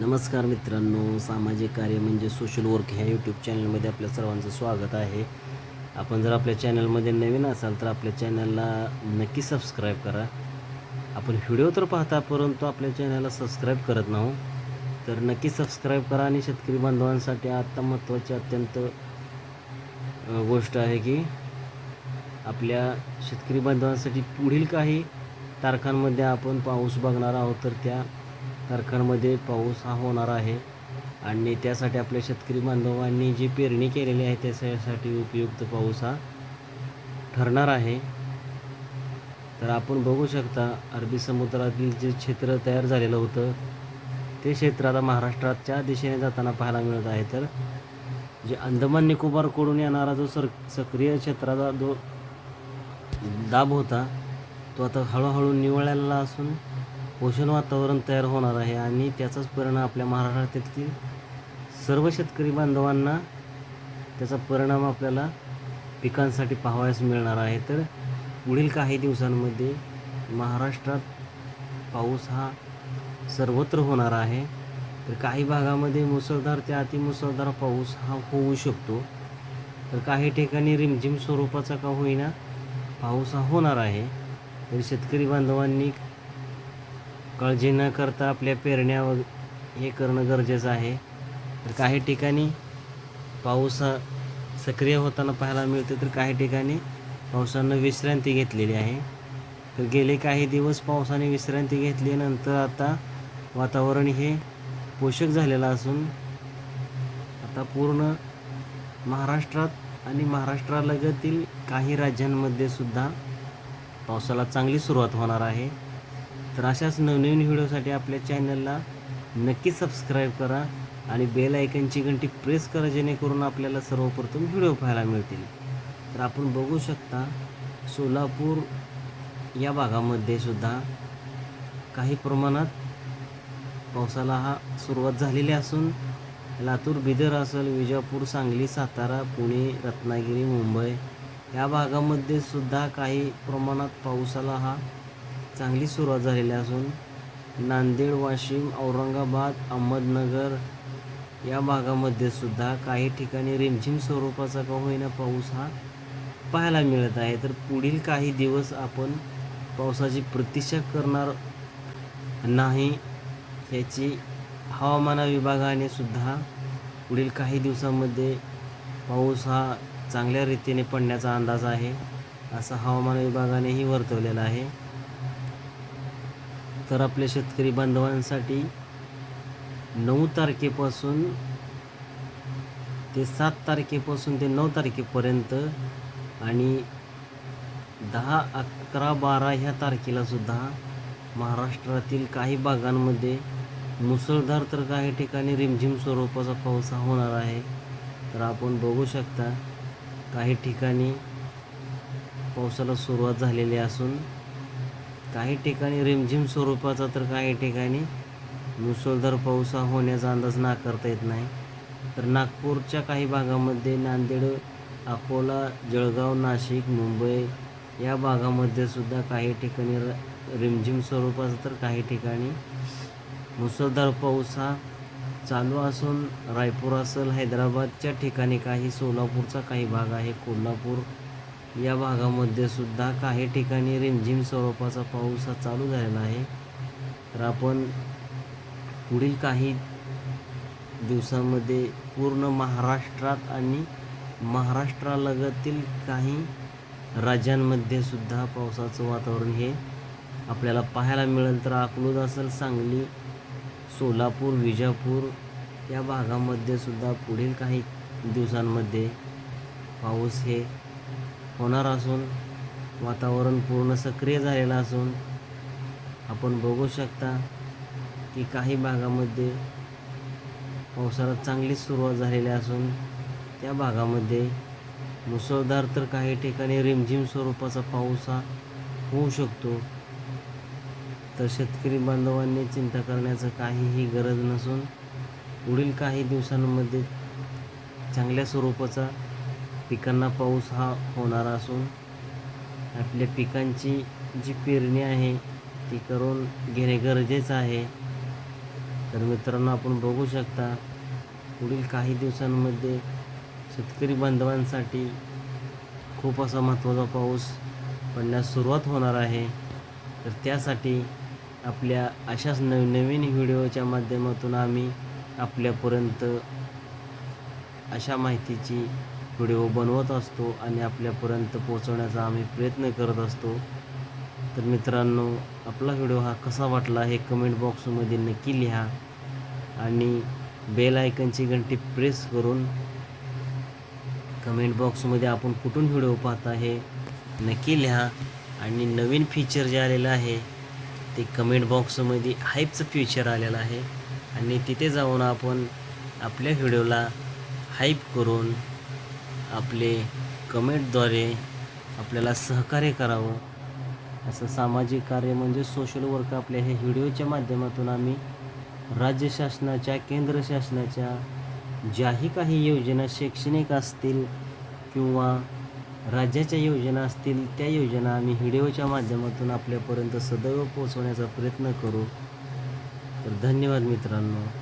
नमस्कार मित्रांनो सामाजिक कार्य म्हणजे सोशल वर्क ह्या यूट्यूब चॅनलमध्ये आपल्या सर्वांचं स्वागत आहे. आपण जर आपल्या चॅनलमध्ये नवीन असाल तर आपल्या चॅनलला नक्की सबस्क्राईब करा. आपण व्हिडिओ तर पाहता परंतु आपल्या चॅनलला सबस्क्राईब करत नाहो तर नक्की सबस्क्राईब करा आणि शेतकरी बांधवांसाठी आत्ता महत्त्वाची अत्यंत गोष्ट आहे की आपल्या शेतकरी बांधवांसाठी पुढील काही तारखांमध्ये आपण पाऊस बघणार आहोत तर त्या कारखानमध्ये पाऊस हा होणार आहे. आणि त्यासाठी आपल्या शेतकरी बांधवांनी जी पेरणी केलेली आहे त्याच्यासाठी उपयुक्त पाऊस हा ठरणार आहे. तर आपण बघू शकता अरबी समुद्रातील जे क्षेत्र तयार झालेलं होतं ते क्षेत्र आता महाराष्ट्राच्या दिशेने जाताना पाहायला मिळत आहे. तर जे अंदमान निकोबारकडून येणारा जो सर सक्रिय क्षेत्राचा जो दाब होता तो आता हळूहळू निवळलेला असून पोषण वातावरण तयार होणार आहे आणि त्याचाच परिणाम आपल्या महाराष्ट्रातील सर्व शेतकरी बांधवांना त्याचा परिणाम आपल्याला पिकांसाठी पाहावयास मिळणार आहे. तर पुढील काही दिवसांमध्ये महाराष्ट्रात पाऊस हा सर्वत्र होणार आहे. तर काही भागामध्ये मुसळधार ते अतिमुसळधार पाऊस हा होऊ शकतो. तर काही ठिकाणी रिमझिम स्वरूपाचा का होईना पाऊस हा होणार आहे. तर शेतकरी बांधवांनी काळजी न करता आपल्या पेरण्या हे करणं गरजेचं आहे. तर काही ठिकाणी पाऊस हा सक्रिय होताना पाहायला मिळते तर काही ठिकाणी पावसानं विश्रांती घेतलेली आहे. तर गेले काही दिवस पावसाने विश्रांती घेतल्यानंतर आता वातावरण हे पोषक झालेलं असून आता पूर्ण महाराष्ट्रात आणि महाराष्ट्रालगतील काही राज्यांमध्ये सुद्धा पावसाला चांगली सुरुवात होणार आहे. तर अशाच नवनवीन व्हिडिओसाठी आपल्या चॅनलला नक्की सबस्क्राईब करा आणि बेल आयकनची घंटी प्रेस करा जेणेकरून आपल्याला सर्वप्रथम व्हिडिओ पाहायला मिळतील. तर आपण बघू शकता सोलापूर या भागामध्ये सुद्धा काही प्रमाणात पावसाला हा सुरुवात झालेली असून लातूर बिदर असेल विजापूर सांगली सातारा पुणे रत्नागिरी मुंबई या भागामध्ये सुद्धा काही प्रमाणात पावसाला हा चांगली सुरुवात झालेली असून नांदेड वाशिम औरंगाबाद अहमदनगर या भागामध्ये सुद्धा काही ठिकाणी रिमझिम स्वरूपाचा का होईना पाऊस हा पाहायला मिळत आहे. तर पुढील काही दिवस आपण पावसाची प्रतीक्षा करणार नाही याची हवामान विभागाने सुद्धा पुढील काही दिवसांमध्ये पाऊस हा चांगल्या रीतीने पडण्याचा अंदाज आहे असं हवामान विभागानेही वर्तवलेलं आहे. तर आपल्या शेतकरी बांधवांसाठी नऊ तारखेपासून ते सात तारखेपासून ते नऊ तारखेपर्यंत आणि दहा अकरा बारा ह्या तारखेलासुद्धा महाराष्ट्रातील काही भागांमध्ये मुसळधार तर काही ठिकाणी रिमझिम स्वरूपाचा पाऊस होणार आहे. तर आपण बघू शकता काही ठिकाणी पावसाला सुरुवात झालेली असून काही ठिकाणी रिमझिम स्वरूपाचा तर काही ठिकाणी मुसळधार पाऊस हा होण्याचा अंदाज नाकारता येत नाही. तर नागपूरच्या काही भागामध्ये नांदेड अकोला जळगाव नाशिक मुंबई या भागामध्ये सुद्धा काही ठिकाणी र रिमझिम स्वरूपाचा तर काही ठिकाणी मुसळधार पाऊस हा चालू असून रायपूर असेल हैदराबादच्या ठिकाणी काही सोलापूरचा काही भाग आहे कोल्हापूर या भागामध्ये सुद्धा काही ठिकाणी रिमझिम स्वरूपाचा पाऊस हा चालू झालेला आहे. तर आपण पुढील काही दिवसांमध्ये पूर्ण महाराष्ट्रात आणि महाराष्ट्रालगतील काही राज्यांमध्ये सुद्धा पावसाचं वातावरण हे आपल्याला पाहायला मिळेल. तर अकलूज असेल सांगली सोलापूर विजापूर या भागामध्ये सुद्धा पुढील काही दिवसांमध्ये पाऊस हे होणार असून वातावरण पूर्ण सक्रिय झालेलं असून आपण बघू शकता की काही भागामध्ये पावसाला चांगलीच सुरुवात झालेली असून त्या भागामध्ये मुसळधार तर काही ठिकाणी रिमझिम स्वरूपाचा पाऊस हा होऊ शकतो. तर शेतकरी बांधवांनी चिंता करण्याचं काहीही गरज नसून पुढील काही दिवसांमध्ये चांगल्या स्वरूपाचा पिकांना पाऊस हा होणार असून आपल्या पिकांची जी पेरणी आहे ती करून घेणे गरजेचं आहे. तर मित्रांनो आपण बघू शकता पुढील काही दिवसांमध्ये शेतकरी बांधवांसाठी खूप असा महत्त्वाचा पाऊस पडण्यास सुरुवात होणार आहे. तर त्यासाठी आपल्या अशाच नवीन नवीन व्हिडिओच्या माध्यमातून आम्ही आपल्यापर्यंत अशा माहितीची व्हिडिओ बनवत असतो आणि आपल्यापर्यंत पोहोचवण्याचा आम्ही प्रयत्न करत असतो. तर मित्रांनो आपला व्हिडिओ हा कसा वाटला हे कमेंट बॉक्समध्ये नक्की लिहा आणि बेल आयकनची घंटी प्रेस करून कमेंट बॉक्समध्ये आपण कुठून व्हिडिओ पाहता हे नक्की लिहा आणि नवीन फीचर जे आलेलं आहे ते कमेंट बॉक्समध्ये हाईपचं फीचर आलेलं आहे आणि तिथे जाऊन आपण आपल्या व्हिडिओला हाईप करून आपले कमेंटद्वारे आपल्याला सहकार्य करावं. असं सामाजिक कार्य म्हणजे सोशल वर्क आपल्या हे व्हिडिओच्या माध्यमातून आम्ही राज्य शासनाच्या केंद्र शासनाच्या ज्याही काही योजना शैक्षणिक असतील किंवा राज्याच्या योजना असतील त्या योजना आम्ही व्हिडिओच्या माध्यमातून आपल्यापर्यंत सदैव पोहोचवण्याचा प्रयत्न करू. तर धन्यवाद मित्रांनो.